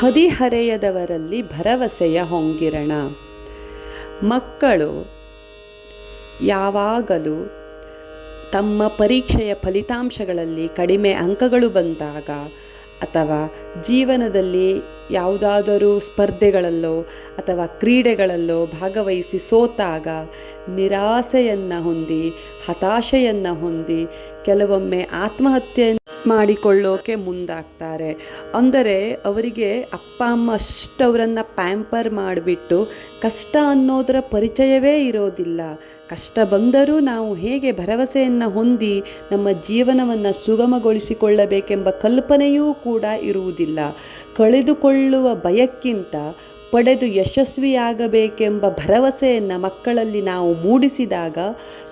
ಹದಿಹರೆಯದವರಲ್ಲಿ ಭರವಸೆಯ ಹೊಂಗಿರಣ. ಮಕ್ಕಳು ಯಾವಾಗಲೂ ತಮ್ಮ ಪರೀಕ್ಷೆಯ ಫಲಿತಾಂಶಗಳಲ್ಲಿ ಕಡಿಮೆ ಅಂಕಗಳು ಬಂದಾಗ ಅಥವಾ ಜೀವನದಲ್ಲಿ ಯಾವುದಾದರೂ ಸ್ಪರ್ಧೆಗಳಲ್ಲೋ ಅಥವಾ ಕ್ರೀಡೆಗಳಲ್ಲೋ ಭಾಗವಹಿಸಿ ಸೋತಾಗ ನಿರಾಸೆಯನ್ನು ಹೊಂದಿ ಹತಾಶೆಯನ್ನು ಹೊಂದಿ ಕೆಲವೊಮ್ಮೆ ಆತ್ಮಹತ್ಯೆ ಮಾಡಿಕೊಳ್ಳೋಕೆ ಮುಂದಾಗ್ತಾರೆ. ಅಂದರೆ ಅವರಿಗೆ ಅಪ್ಪ, ಅಮ್ಮ ಅಷ್ಟವರನ್ನು ಪ್ಯಾಂಪರ್ ಮಾಡಿಬಿಟ್ಟು ಕಷ್ಟ ಅನ್ನೋದರ ಪರಿಚಯವೇ ಇರೋದಿಲ್ಲ. ಕಷ್ಟ ಬಂದರೂ ನಾವು ಹೇಗೆ ಭರವಸೆಯನ್ನು ಹೊಂದಿ ನಮ್ಮ ಜೀವನವನ್ನು ಸುಗಮಗೊಳಿಸಿಕೊಳ್ಳಬೇಕೆಂಬ ಕಲ್ಪನೆಯೂ ಕೂಡ ಇರುವುದಿಲ್ಲ. ಕಳೆದುಕೊಳ್ಳುವ ಭಯಕ್ಕಿಂತ ಪಡೆದು ಯಶಸ್ವಿಯಾಗಬೇಕೆಂಬ ಭರವಸೆಯನ್ನು ಮಕ್ಕಳಲ್ಲಿ ನಾವು ಮೂಡಿಸಿದಾಗ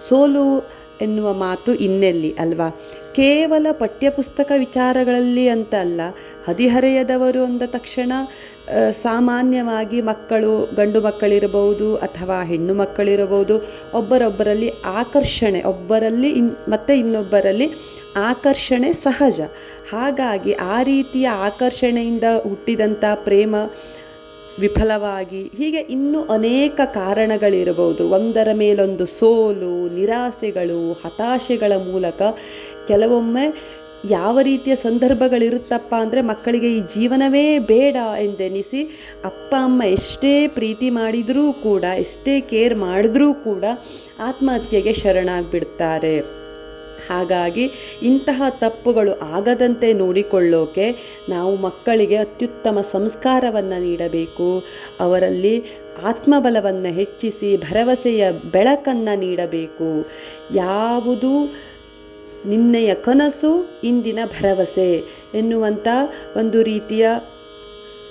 ಸೋಲು ಎನ್ನುವ ಮಾತು ಇನ್ನೆಲ್ಲಿ ಅಲ್ವಾ? ಕೇವಲ ಪಠ್ಯಪುಸ್ತಕ ವಿಚಾರಗಳಲ್ಲಿ ಅಂತ ಅಲ್ಲ, ಹದಿಹರೆಯದವರು ಅಂದ ತಕ್ಷಣ ಸಾಮಾನ್ಯವಾಗಿ ಮಕ್ಕಳು, ಗಂಡು ಮಕ್ಕಳಿರಬಹುದು ಅಥವಾ ಹೆಣ್ಣು ಮಕ್ಕಳಿರಬಹುದು, ಒಬ್ಬರೊಬ್ಬರಲ್ಲಿ ಆಕರ್ಷಣೆ, ಒಬ್ಬರಲ್ಲಿ ಇನ್, ಮತ್ತು ಇನ್ನೊಬ್ಬರಲ್ಲಿ ಆಕರ್ಷಣೆ ಸಹಜ. ಹಾಗಾಗಿ ಆ ರೀತಿಯ ಆಕರ್ಷಣೆಯಿಂದ ಹುಟ್ಟಿದಂಥ ಪ್ರೇಮ ವಿಫಲವಾಗಿ, ಹೀಗೆ ಇನ್ನೂ ಅನೇಕ ಕಾರಣಗಳಿರಬಹುದು. ಒಂದರ ಮೇಲೊಂದು ಸೋಲು, ನಿರಾಸೆಗಳು, ಹತಾಶೆಗಳ ಮೂಲಕ ಕೆಲವೊಮ್ಮೆ ಯಾವ ರೀತಿಯ ಸಂದರ್ಭಗಳಿರುತ್ತಪ್ಪ ಅಂದರೆ ಮಕ್ಕಳಿಗೆ ಈ ಜೀವನವೇ ಬೇಡ ಎಂದೆನಿಸಿ ಅಪ್ಪ, ಅಮ್ಮ ಎಷ್ಟೇ ಪ್ರೀತಿ ಮಾಡಿದರೂ ಕೂಡ, ಎಷ್ಟೇ ಕೇರ್ ಮಾಡಿದ್ರೂ ಕೂಡ ಆತ್ಮಹತ್ಯೆಗೆ ಶರಣಾಗಿಬಿಡ್ತಾರೆ. ಹಾಗಾಗಿ ಇಂತಹ ತಪ್ಪುಗಳು ಆಗದಂತೆ ನೋಡಿಕೊಳ್ಳೋಕೆ ನಾವು ಮಕ್ಕಳಿಗೆ ಅತ್ಯುತ್ತಮ ಸಂಸ್ಕಾರವನ್ನು ನೀಡಬೇಕು. ಅವರಲ್ಲಿ ಆತ್ಮಬಲವನ್ನು ಹೆಚ್ಚಿಸಿ ಭರವಸೆಯ ಬೆಳಕನ್ನು ನೀಡಬೇಕು. ಯಾವುದು ನಿನ್ನೆಯ ಕನಸು, ಇಂದಿನ ಭರವಸೆ ಎನ್ನುವಂಥ ಒಂದು ರೀತಿಯ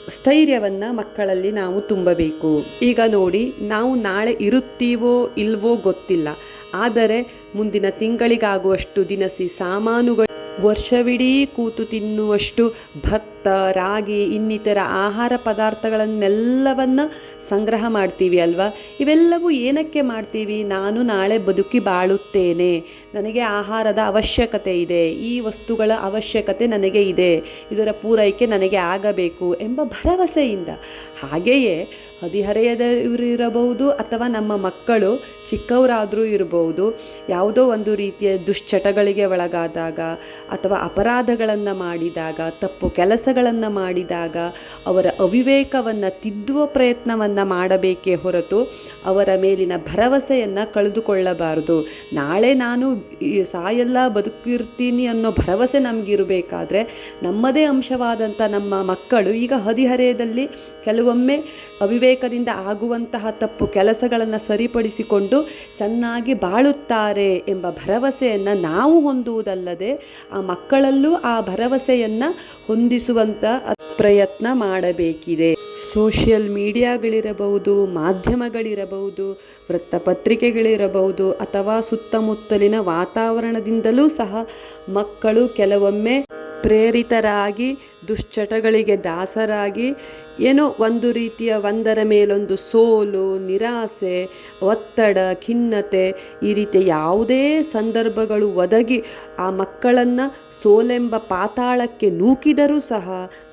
ಸ್ಥೈರ್ಯವನ್ನು ಮಕ್ಕಳಲ್ಲಿ ನಾವು ತುಂಬಬೇಕು. ಈಗ ನೋಡಿ, ನಾವು ನಾಳೆ ಇರುತ್ತೀವೋ ಇಲ್ವೋ ಗೊತ್ತಿಲ್ಲ. ಆದರೆ ಮುಂದಿನ ತಿಂಗಳಿಗಾಗುವಷ್ಟು ದಿನಸಿ ಸಾಮಾನುಗಳು ವರ್ಷವಿಡೀ ಕೂತು ತಿನ್ನುವಷ್ಟು ಭತ್ತ ರಾಗಿ, ಇನ್ನಿತರ ಆಹಾರ ಪದಾರ್ಥಗಳನ್ನೆಲ್ಲವನ್ನು ಸಂಗ್ರಹ ಮಾಡ್ತೀವಿ ಅಲ್ವಾ? ಇವೆಲ್ಲವೂ ಏನಕ್ಕೆ ಮಾಡ್ತೀವಿ? ನಾನು ನಾಳೆ ಬದುಕಿ ಬಾಳುತ್ತೇನೆ. ನನಗೆ ಆಹಾರದ ಅವಶ್ಯಕತೆ ಇದೆ. ಈ ವಸ್ತುಗಳ ಅವಶ್ಯಕತೆ ನನಗೆ ಇದೆ. ಇದರ ಪೂರೈಕೆ ನನಗೆ ಆಗಬೇಕು ಎಂಬ ಭರವಸೆಯಿಂದ. ಹಾಗೆಯೇ ಹದಿಹರೆಯದವರಿರಬಹುದು ಅಥವಾ ನಮ್ಮ ಮಕ್ಕಳು ಚಿಕ್ಕವರಾದರೂ ಇರಬಹುದು ಯಾವುದೋ ಒಂದು ರೀತಿಯ ದುಶ್ಚಟಗಳಿಗೆ ಒಳಗಾದಾಗ ಅಥವಾ ಅಪರಾಧಗಳನ್ನು ಮಾಡಿದಾಗ, ತಪ್ಪು ಕೆಲಸಗಳನ್ನು ಮಾಡಿದಾಗ ಅವರ ಅವಿವೇಕವನ್ನು ತಿದ್ದುವ ಪ್ರಯತ್ನವನ್ನು ಮಾಡಬೇಕೇ ಹೊರತು ಅವರ ಮೇಲಿನ ಭರವಸೆಯನ್ನು ಕಳೆದುಕೊಳ್ಳಬಾರದು. ನಾಳೆ ನಾನು ಸಾಯೆಲ್ಲ ಬದುಕಿರ್ತೀನಿ ಅನ್ನೋ ಭರವಸೆ ನಮಗಿರಬೇಕಾದ್ರೆ ನಮ್ಮದೇ ಅಂಶವಾದಂಥ ನಮ್ಮ ಮಕ್ಕಳು ಈಗ ಹದಿಹರೆಯದಲ್ಲಿ ಕೆಲವೊಮ್ಮೆ ಅವಿವೇಕದಿಂದ ಆಗುವಂತಹ ತಪ್ಪು ಕೆಲಸಗಳನ್ನು ಸರಿಪಡಿಸಿಕೊಂಡು ಚೆನ್ನಾಗಿ ಬಾಳುತ್ತಾರೆ ಎಂಬ ಭರವಸೆಯನ್ನು ನಾವು ಹೊಂದುವುದಲ್ಲದೆ ಆ ಮಕ್ಕಳಲ್ಲೂ ಆ ಭರವಸೆಯನ್ನು ಹೊಂದಿಸುವಂಥ ಪ್ರಯತ್ನ ಮಾಡಬೇಕಿದೆ. ಸೋಷಿಯಲ್ ಮೀಡಿಯಾಗಳಿರಬಹುದು, ಮಾಧ್ಯಮಗಳಿರಬಹುದು, ವೃತ್ತಪತ್ರಿಕೆಗಳಿರಬಹುದು, ಅಥವಾ ಸುತ್ತಮುತ್ತಲಿನ ವಾತಾವರಣದಿಂದಲೂ ಸಹ ಮಕ್ಕಳು ಕೆಲವೊಮ್ಮೆ ಪ್ರೇರಿತರಾಗಿ, ದುಶ್ಚಟಗಳಿಗೆ ದಾಸರಾಗಿ ಏನೋ ಒಂದು ರೀತಿಯ ಒಂದರ ಮೇಲೊಂದು ಸೋಲು, ನಿರಾಸೆ, ಒತ್ತಡ, ಖಿನ್ನತೆ, ಈ ರೀತಿಯ ಯಾವುದೇ ಸಂದರ್ಭಗಳು ಒದಗಿ ಆ ಮಕ್ಕಳನ್ನು ಸೋಲೆಂಬ ಪಾತಾಳಕ್ಕೆ ನೂಕಿದರೂ ಸಹ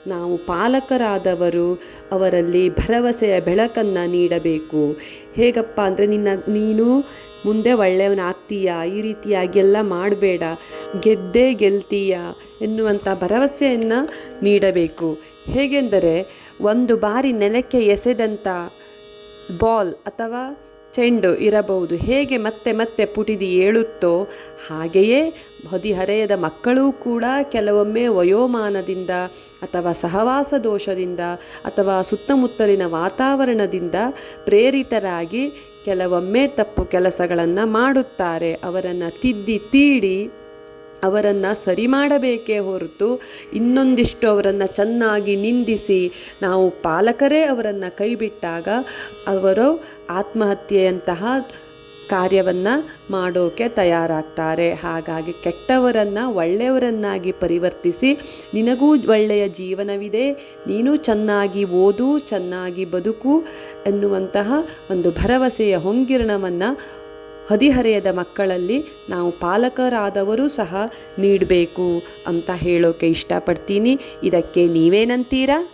ನಾವು ಪಾಲಕರಾದವರು ಅವರಲ್ಲಿ ಭರವಸೆಯ ಬೆಳಕನ್ನು ನೀಡಬೇಕು. ಹೇಗಪ್ಪ ಅಂದರೆ ನಿನ್ನ, ನೀನು ಮುಂದೆ ಒಳ್ಳೆಯವನಾಗ್ತೀಯ, ಈ ರೀತಿಯಾಗಿ ಎಲ್ಲ ಮಾಡಬೇಡ, ಗೆದ್ದೇ ಗೆಲ್ತೀಯ ಎನ್ನುವಂಥ ಭರವಸೆಯನ್ನು ನೀಡಬೇಕು. ಹೇಗೆಂದರೆ ಒಂದು ಬಾರಿ ನೆಲಕ್ಕೆ ಎಸೆದಂಥ ಬಾಲ್ ಅಥವಾ ಚೆಂಡು ಇರಬಹುದು. ಹೇಗೆ ಮತ್ತೆ ಮತ್ತೆ ಪುಟಿದಿ ಏಳುತ್ತೋ ಹಾಗೆಯೇ ಹದಿಹರೆಯದ ಮಕ್ಕಳೂ ಕೂಡ ಕೆಲವೊಮ್ಮೆ ವಯೋಮಾನದಿಂದ ಅಥವಾ ಸಹವಾಸ ದೋಷದಿಂದ ಅಥವಾ ಸುತ್ತಮುತ್ತಲಿನ ವಾತಾವರಣದಿಂದ ಪ್ರೇರಿತರಾಗಿ ಕೆಲವೊಮ್ಮೆ ತಪ್ಪು ಕೆಲಸಗಳನ್ನು ಮಾಡುತ್ತಾರೆ. ಅವರನ್ನು ತಿದ್ದಿ, ತೀಡಿ ಅವರನ್ನು ಸರಿ ಮಾಡಬೇಕೇ ಹೊರತು ಇನ್ನೊಂದಿಷ್ಟು ಅವರನ್ನು ಚೆನ್ನಾಗಿ ನಿಂದಿಸಿ ನಾವು ಪಾಲಕರೇ ಅವರನ್ನು ಕೈಬಿಟ್ಟಾಗ ಅವರು ಆತ್ಮಹತ್ಯೆಯಂತಹ ಕಾರ್ಯವನ್ನು ಮಾಡೋಕೆ ತಯಾರಾಗ್ತಾರೆ. ಹಾಗಾಗಿ ಕೆಟ್ಟವರನ್ನು ಒಳ್ಳೆಯವರನ್ನಾಗಿ ಪರಿವರ್ತಿಸಿ, ನಿನಗೂ ಒಳ್ಳೆಯ ಜೀವನವಿದೆ, ನೀನು ಚೆನ್ನಾಗಿ ಓದು, ಚೆನ್ನಾಗಿ ಬದುಕು ಎನ್ನುವಂತಹ ಒಂದು ಭರವಸೆಯ ಹೊಂಗಿರಣವನ್ನು ಹದಿಹರೆಯದ ಮಕ್ಕಳಲ್ಲಿ ನಾವು ಪಾಲಕರಾದವರು ಸಹ ನೀಡಬೇಕು ಅಂತ ಹೇಳೋಕೆ ಇಷ್ಟಪಡ್ತೀನಿ. ಇದಕ್ಕೆ ನೀವೇನಂತೀರಾ?